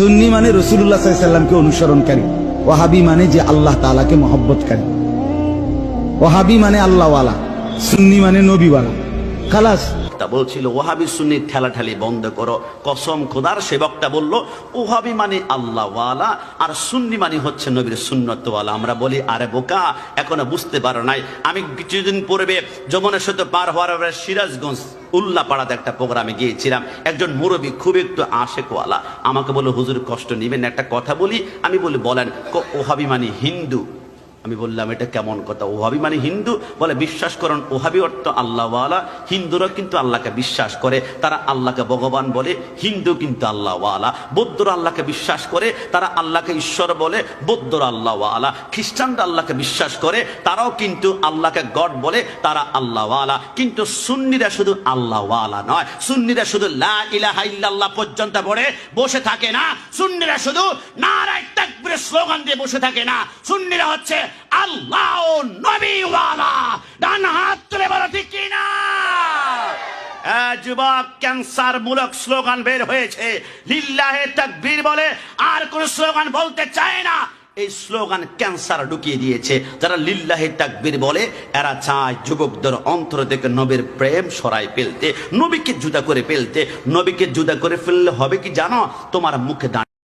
সুন্নি মানে রসুল্লাহ সাল্লামকে অনুসরণকারী। ওয়াহাবি মানে যে আল্লাহ তালাকে মহব্বতকারী। ওয়াহাবি মানে আল্লাহওয়ালা। সুন্নি মানে নবীওয়ালা। খালাস। তা বলছিল, ওহাবি সুন্নি, ঠেলাঠেলি বন্ধ করো। কসম খোদার সেবকটা বলল, ওহাবি মানে আল্লাহওয়ালা, আর সুন্নি মানে হচ্ছে নবীর সুন্নতওয়ালা। আমরা বলি, আরে বোকা, এখনও বুঝতে পারো নাই। আমি কিছুদিন পূর্বে যমুনের সাথে পার হওয়ার সিরাজগঞ্জ উল্লাপাড়াতে একটা প্রোগ্রামে গিয়েছিলাম। একজন মুরবী খুব একটু আশেকওয়ালা। আমাকে বলে হুজুর, কষ্ট নিবেন একটা কথা বলি, আমি বলি, বলেন ওহাবি মানে হিন্দু। আমি বললাম, এটা কেমন কথা? ওহাবি মানে হিন্দু? বলে, বিশ্বাস করেন, ওহাবি অর্থ আল্লাহওয়ালা। হিন্দুরা কিন্তু আল্লাহকে বিশ্বাস করে, তারা আল্লাহকে ভগবান বলে, হিন্দু কিন্তু আল্লাহওয়ালা। বৌদ্ধরা আল্লাহকে বিশ্বাস করে, তারা আল্লাহকে ঈশ্বর বলে, বৌদ্ধরা আল্লাহওয়ালা। খ্রিস্টানরা আল্লাহকে বিশ্বাস করে, তারাও কিন্তু আল্লাহকে গড বলে, তারা আল্লাহওয়ালা। কিন্তু সুন্নিরা শুধু আল্লাহওয়ালা নয়। সুন্নিরা শুধু লা ইলাহা ইল্লাল্লাহ পর্যন্ত পড়ে, বসে থাকে না। সুন্নিরা শুধু নারায় তাকবীরের স্লোগান দিয়ে বসে থাকে না। সুন্নিরা হচ্ছে আল্লাহ নবীওয়ালা। ডান হাত তুলে বলো, ঠিক কি না? এ যুবক ক্যান্সার মূলক স্লোগান বের হয়েছে। লিল্লাহে তাকবীর বলে, আর কোন স্লোগান বলতে চায় না। এই স্লোগান ক্যান্সার ঢুকিয়ে দিয়েছে। যারা লিল্লাহে তাকবীর বলে, এরা চায় যুবকদের অন্তর থেকে নবীর প্রেম সরাই ফেলতে, নবীকে জুদা করে ফেলতে। নবীকে জুদা করে ফেললে হবে কি জানো? তোমার মুখে দাঁড়িয়ে